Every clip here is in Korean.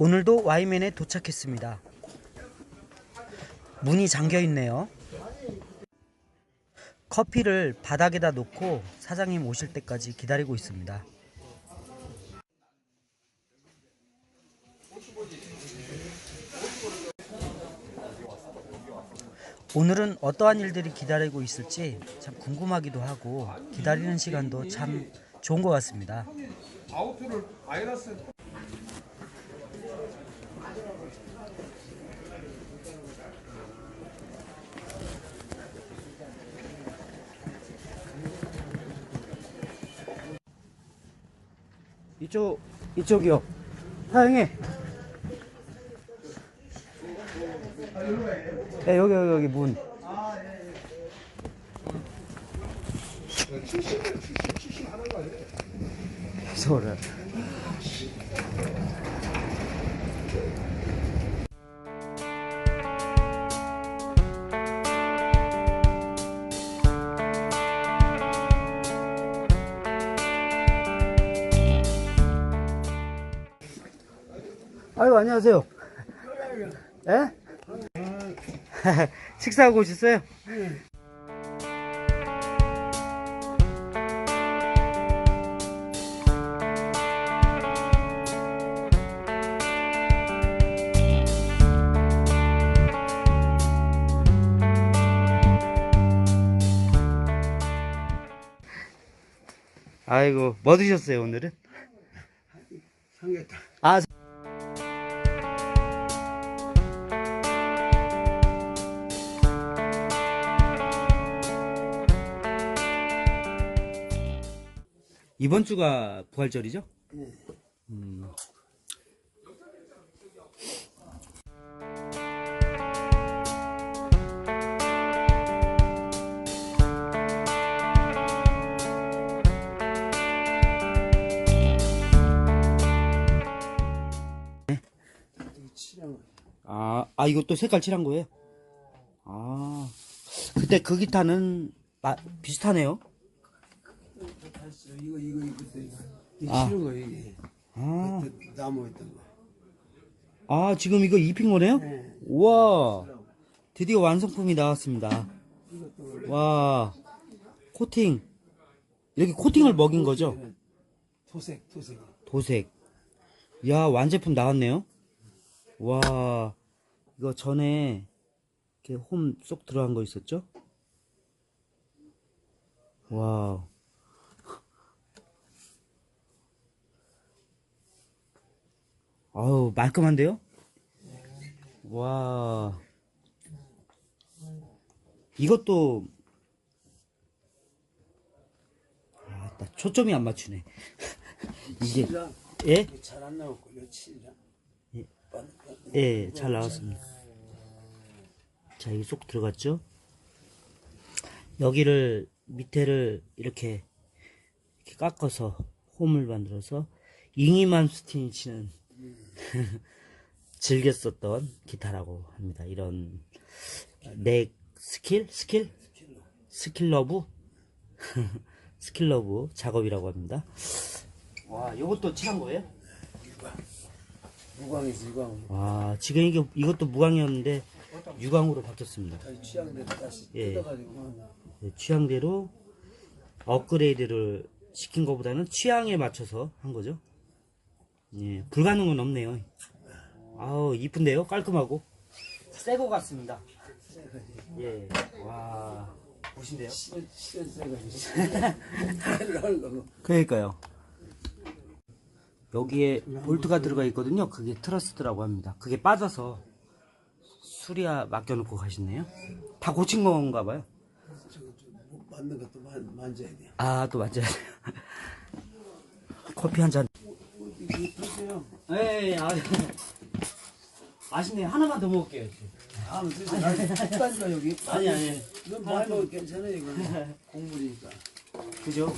오늘도 와이맨에 도착했습니다. 문이 잠겨 있네요. 커피를 바닥에다 놓고 사장님 오실 때까지 기다리고 있습니다. 오늘은 어떠한 일들이 기다리고 있을지 참 궁금하기도 하고 기다리는 시간도 참 좋은 것 같습니다. 아우토를 마 이쪽 이쪽이요. 사장님. 네, 여기 여기 여기 문. 70 하는 거 아니에 안녕하세요. 예? 식사하고 오셨어요? 아이고 뭐 드셨어요 오늘은? 삼계탕 아 이번 주가 부활절이죠? 음. 치량 아, 아또 색깔 칠한 거예요? 아, 그때 그 기타는 마, 비슷하네요. 다시 이거 이거 이거 이거 이 아. 치는 거 이게 아, 그때 나무 있던 거 아 지금 이거 입힌 거네요? 네. 우와, 드디어 완성품이 나왔습니다. 와, 코팅. 이렇게 코팅을 먹인 거죠? 토색 토색 도색. 야, 완제품 나왔네요. 와, 이거 전에 이렇게 홈 쏙 들어간 거 있었죠? 와. 아우, 말끔한데요? 와. 이것도 아, 나 초점이 안 맞추네. 이게 예? 잘 안 나왔고 이거 치량 예. 예, 잘 나왔습니다. 자, 이게 쏙 들어갔죠? 여기를, 밑에를 이렇게, 이렇게 깎아서 홈을 만들어서 잉이만 스틴이 치는 즐겨 썼던 기타라고 합니다. 이런 넥 스킬? 스킬? 스킬러브? 스킬러브 작업이라고 합니다. 와, 요것도 칠한 거예요? 무광에서 유광 와, 지금 이게, 이것도 무광이었는데, 유광으로 바뀌었습니다. 취향대로 다시 예. 뜯어가지고 네, 취향대로 업그레이드를 시킨 것보다는 취향에 맞춰서 한 거죠. 예, 불가능은 없네요. 아우, 이쁜데요? 깔끔하고. 새거 같습니다. 예, 와, 보신데요? 그러니까요. 여기에 볼트가 들어가 있거든요. 그게 트러스트라고 합니다. 그게 빠져서 수리아 맡겨놓고 가시네요. 다 고친 건가 봐요. 만든 것도 만, 만져야 돼요 아, 또 맞아요. 커피 한 잔. 드세요 에이, 아, 아쉽네요. 하나만 더 먹을게요. 다음 드세요 아니 습관이가 여기 아니, 아니. 넌 많이 먹어도 괜찮아요 이거 국물이니까 그죠?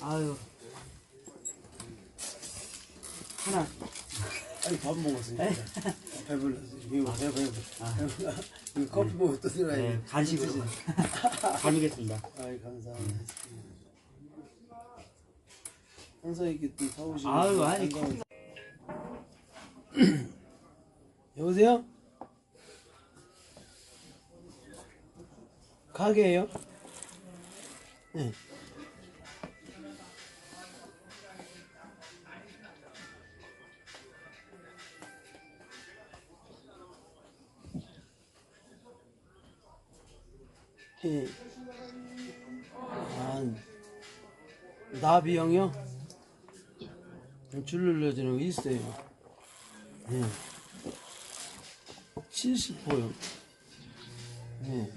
아유. 하나. 아니 밥 먹었으니까 배불러서 이거 배불러 이거 커피 먹고 또 들어야 네, 돼 간식으로. 가미겠습니다. 아이 감사합니다 또 사오시고 아유, 아니, 여보세요? 가게예요? 네. 예. 아, 나비 형이요? 줄 눌러주는 거 있어요. 예. 70호요. 예.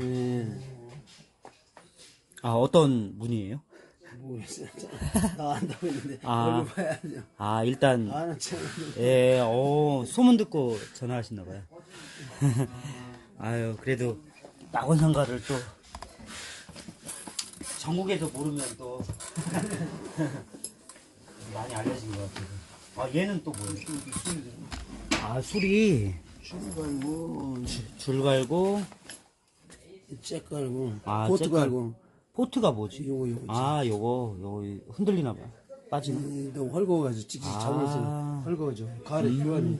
예. 아, 어떤 분이에요? 모르겠어요. 나간다고 했는데, 아. 얼굴 봐야죠. 아, 일단, 아는. 예, 어, 소문 듣고 전화하셨나봐요. 아유, 그래도, 낙원상가를 또, 전국에서 모르면 또, 많이 알려진 것 같아요. 아, 얘는 또 뭐예요? 아, 술이, 줄 갈고, 줄 갈고, 잭 갈고, 아, 보트 잭 갈- 갈고, 포트가 뭐지? 요거, 요거. 아, 요거, 요거, 흔들리나봐요. 빠지는. 음, 너무 헐거워가지고 찍찍 아. 잡으면서 헐거워져. 가을에 필요하니.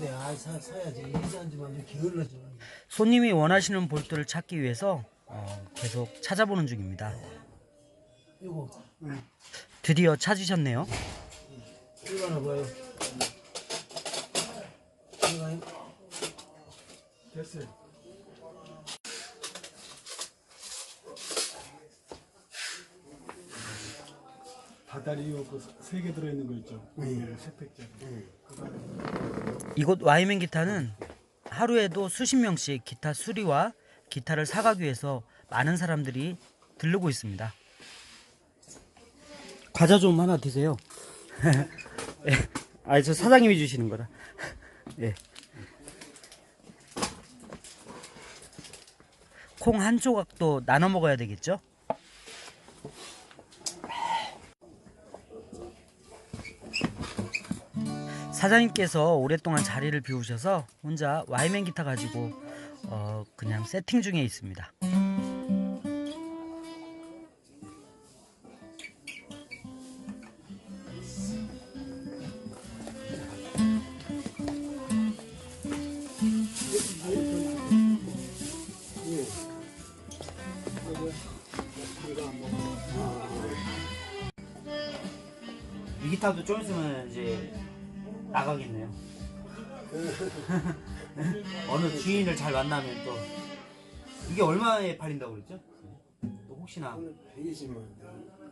돼. 아, 사, 사야지. 이산지만 좀 게을러져. 손님이 원하시는 볼트를 찾기 위해서 어, 계속 찾아보는 중입니다. 이거, 응. 드디어 찾으셨네요. 이거 하나 봐요. 그세개 들어있는 거 있죠? 네. 세팩짜리. 이곳 와이맨 기타는 하루에도 수십 명씩 기타 수리와 기타를 사가기 위해서 많은 사람들이 들르고 있습니다. 과자 좀 하나 드세요. 예. 아, 저 사장님이 주시는 거라. 예. 콩 한 조각도 나눠 먹어야 되겠죠? 사장님께서 오랫동안 자리를 비우셔서 혼자 와이맨 기타 가지고 어, 그냥 세팅 중에 있습니다. 이 기타도 좀 있으면 이제 나가겠네요. 어느 주인을 잘 만나면 또 이게 얼마에 팔린다고 그랬죠? 또 혹시나 120만 원.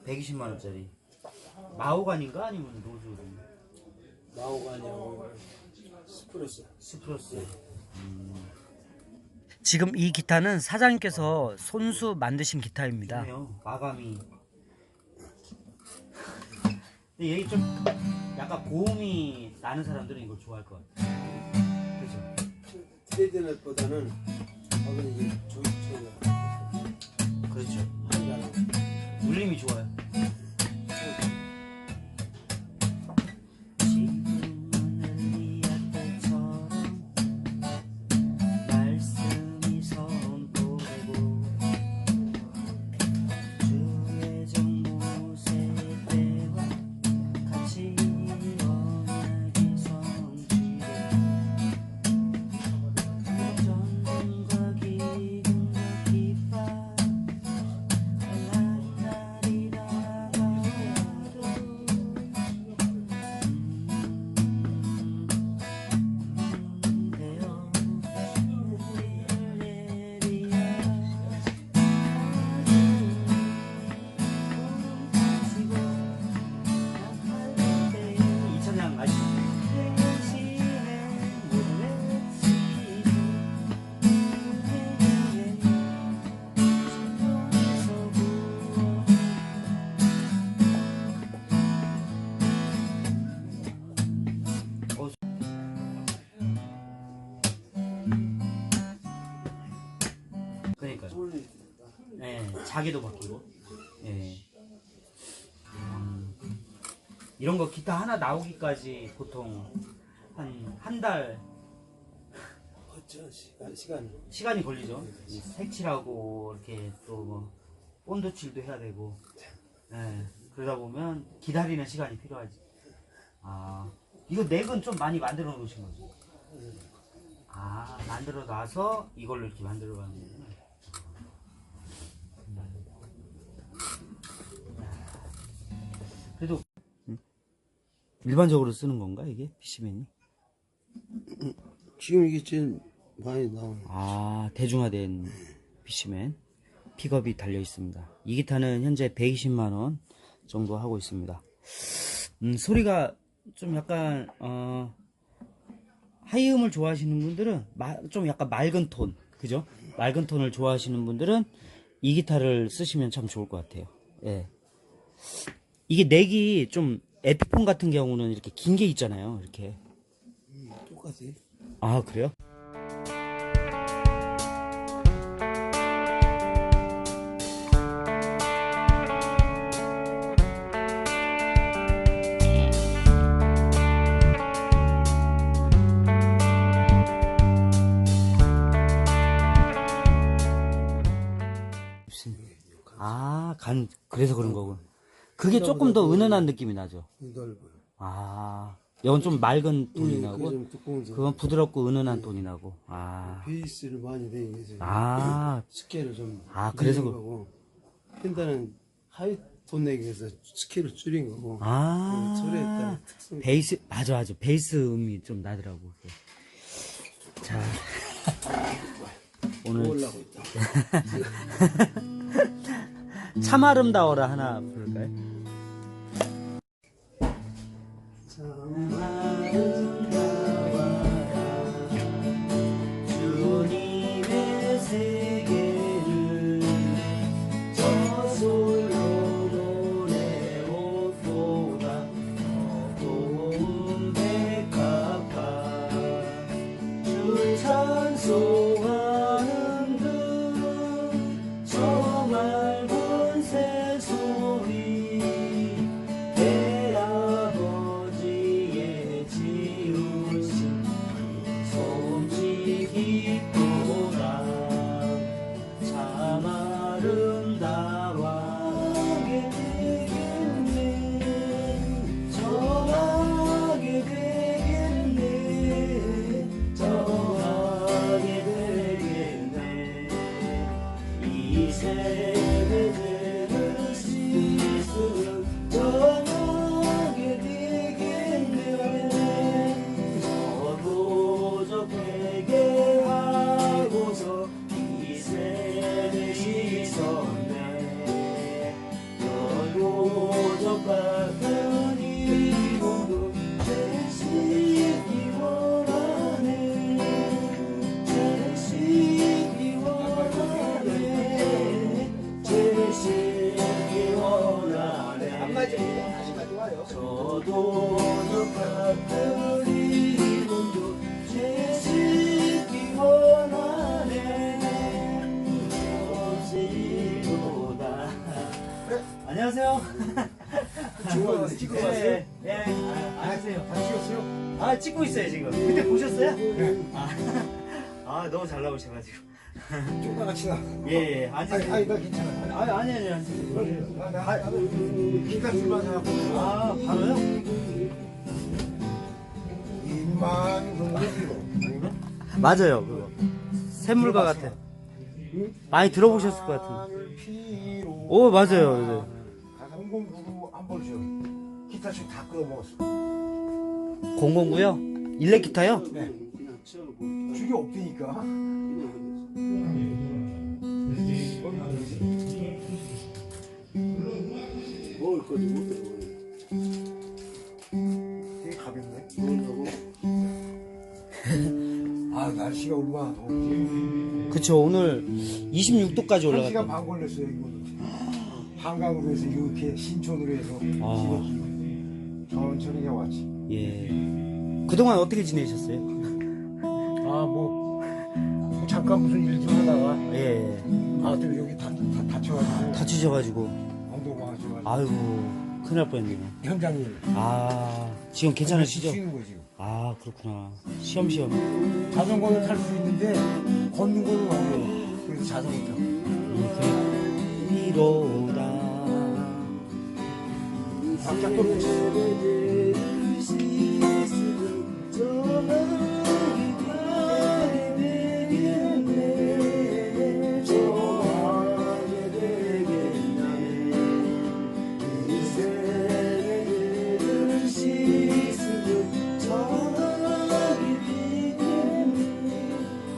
120만 원짜리 마호간인가 아니면 로즈 마오가냐고 스프레소. 스프로스 지금 이 기타는 사장님께서 손수 만드신 기타입니다. 마감이 근데 얘기 좀 약간 고음이 나는 사람들은 이걸 좋아할 것 같아요. 그렇죠? 트레이드넷보다는 거기는 이제 조이처가 그렇죠. 한가로. 울림이 좋아요. 예, 자개도 바뀌고. 예. 음, 이런 거 기타 하나 나오기까지 보통 한 한 달 시간 시간 시간이 걸리죠. 이 색칠하고 이렇게 또뭐 온도 칠도 해야 되고. 예. 그러다 보면 기다리는 시간이 필요하지. 아, 이거 넥은 좀 많이 만들어 놓으신 거죠? 아, 만들어 놔서 이걸로 이렇게 만들어 가는 거구나. 일반적으로 쓰는 건가 이게 PC맨이? 지금 이게 제일 많이 나오는 아 대중화된 PC맨 픽업이 달려 있습니다. 이 기타는 현재 120만 원 정도 하고 있습니다. 음, 소리가 좀 약간 어, 하이음을 좋아하시는 분들은 마- 좀 약간 맑은 톤, 그죠? 맑은 톤을 좋아하시는 분들은 이 기타를 쓰시면 참 좋을 것 같아요. 예. 이게 넥이 좀 에피폰 같은 경우는 이렇게 긴 게 있잖아요. 이렇게. 똑같아. 아 그래요? 그게 조금 더 은은한 느낌이 나죠. 넓어요. 아, 이건 좀 맑은 톤이 음, 나고, 그게 좀 두꺼운 그건 부드럽고 은은한 톤이 나고, 아, 베이스를 많이 내기 위해서 아, 스케일을 좀 아, 그래서 그- 거고 펜다는 하이 톤 내기 위해서 스케일을 줄인 거고 아, 그 소리에 따른 특성 베이스, 맞아, 맞아. 베이스 음이 좀 나더라고. 자, 오늘 올라고 있다. 참 아름다워라 하나 부를까요? 안녕하세요 아 찍고 있어요 지금 그때 보셨어요? 아, 아 너무 잘 나오셔가지고 조금 같이 나. 예, 예. 아니, 아니 아니 나 괜찮아. 아니, 아니, 아니, 아니. 나, 나, 나, 기타 줄만 하고. 아, 바로요? 입만 그런 거 맞아요, 그거. 샘물과 같아. 많이 들어보셨을 것 같은데. 오, 맞아요. 공공구로 한번 줘. 기타 줄다 끌어 먹었어. 009요? 일렉 기타요? 네. 죽이 없으니까. 먹을 거지 못 들고 되게 가볍네. 아 날씨가 얼마나 더운지. 그쵸, 오늘 26도까지 한 시간 올라갔다. 반 걸렸어요 이거는. 한강으로 해서 이렇게 신촌으로 해서 아. 천천히 해왔지. 예. 그동안 어떻게 지내셨어요? 아뭐 잠깐 무슨 일 좀 하다가 예, 예. 아, 또 여기 다, 다 다쳐가지고 다치셔가지고 엉덩이 와가지고 아이고 큰일 날 뻔했네요. 현장일 아 지금 괜찮으시죠? 쉬는 거지. 아 그렇구나. 시험시험. 자전거는 탈 수 있는데 걷는 거는 어려워. 그래서 자전거 타고. 이로다. 박작도 쳤어.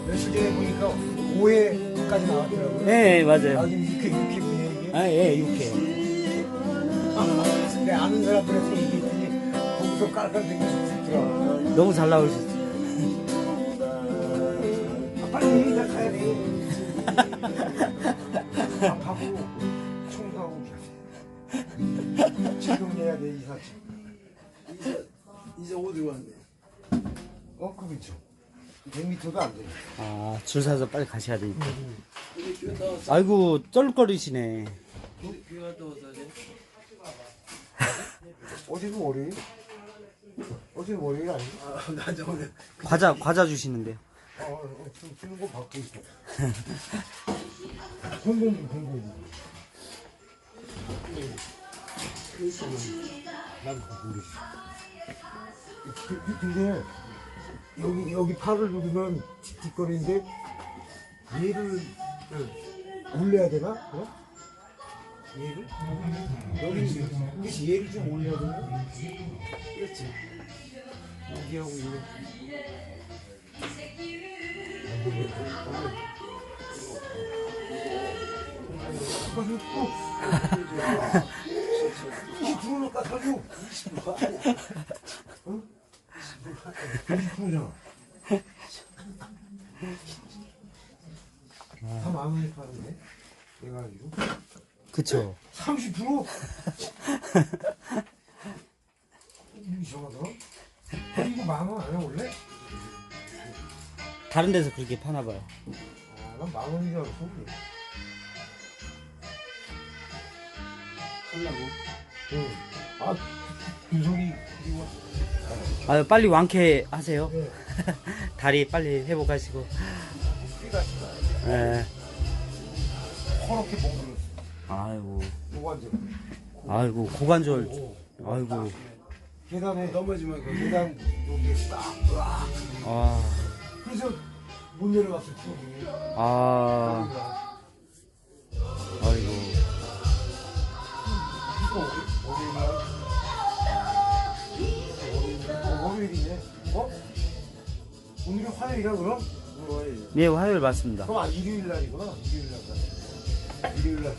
며칠 전에 보니까 5회까지 나왔더라고요. 네 맞아요. 아, 분위기 이게. 아예 육회. 내 아는 사람들한테 얘기 거기서 깔깔대고 듣더라고. 너무 잘 나오셨어요. 아, 빨리 이제 가야 돼. 밥하고 청소하고 지금 해야 돼 이사. 이제 이제 어디 갔네 어, 그 근처. 100m도 안 돼. 아 줄 서서 빨리 가셔야 되니까. 갔다 왔어 아이고 쩔거리시네. 왔어 어제 어제도 월요일? 어제 월요일 아니야? 아나 저번에 과자 과자 주시는데요. 어, 어, 좀 쓰는 거 받고 있어. 공공부, 공공부. 난 그거 모르겠어. 그- 그- 근데 여기 여기 팔을 누르면 틱틱거리는데 얘를 올려야 되나? 그럼? 얘를? 여기 그래서 얘를 좀 올려야 되나? 그렇지. 여기하고 이거. 가지고 또 이게 불어놓을까 가지고 20%잖아 다 만원에 파는데 내가 가지고 그쵸. 30% 이상하다 이거 만원 아니야 원래? 다른 데서 그렇게 파나 봐요. 아 난 만 원인 줄 알았어 원래. 하려고 응. 아 윤석이 이거 아 빨리 완쾌 하세요. 네. 다리 빨리 회복하시고. 삐가 예. 허렇게 멍들었어 아이고 노관절 아이고 고관절. 아이고 계단에 넘어지면 그 계단 여기에 싹 으악. 아 그래서 못 내려갔어 추억이 아. 아이고 월요일이네 어? 오늘이 화요일이야 그럼? 네 화요일 맞습니다. 그럼 아 일요일 날이구나 일요일 날 일요일 날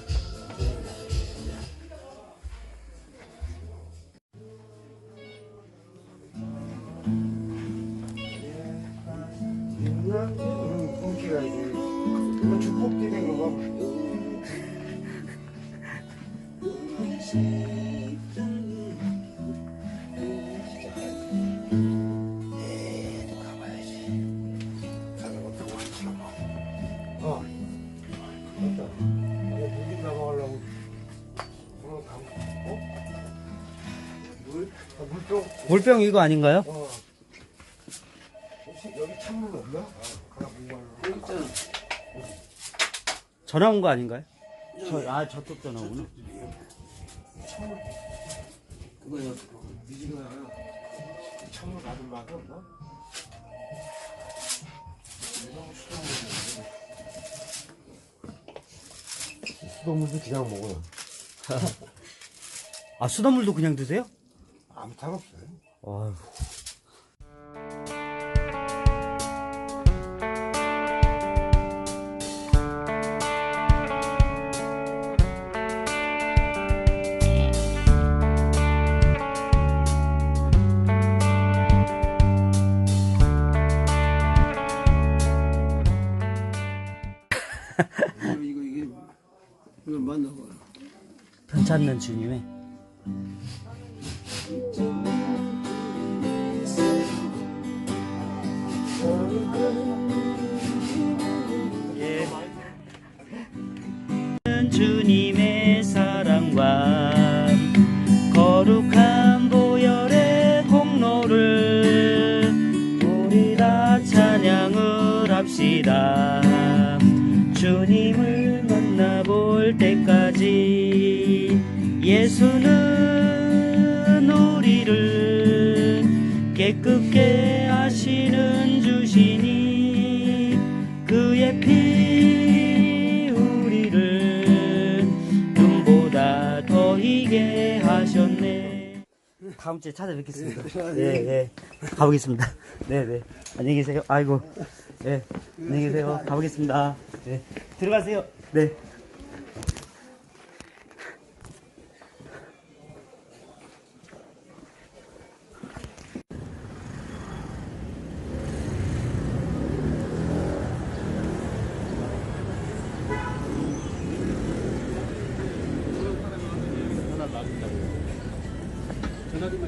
물병. 물병 이거 아닌가요? 어. 혹시 여기 찬물 없나? 아, 가라 공부하려고. 여기 있잖아 전화 온 거 아닌가요? 저, 아 저쪽 전화구나. 그거요 미지근하 찬물 받을 맛이 없나? 수돗물도 그냥 먹어요. 아 수돗물도 그냥 드세요? 아무 탈 없어요. 아유. 이거 이거 이게 이걸 만나봐 편찮는 주님의 깨끗게 하시는 주시니 그의 피 우리를 눈보다 더 희게 하셨네 다음 주에 찾아뵙겠습니다 네, 네. 가보겠습니다 네, 네. 안녕히 계세요 아이고 네. 안녕히 계세요 가보겠습니다 네. 들어가세요 네.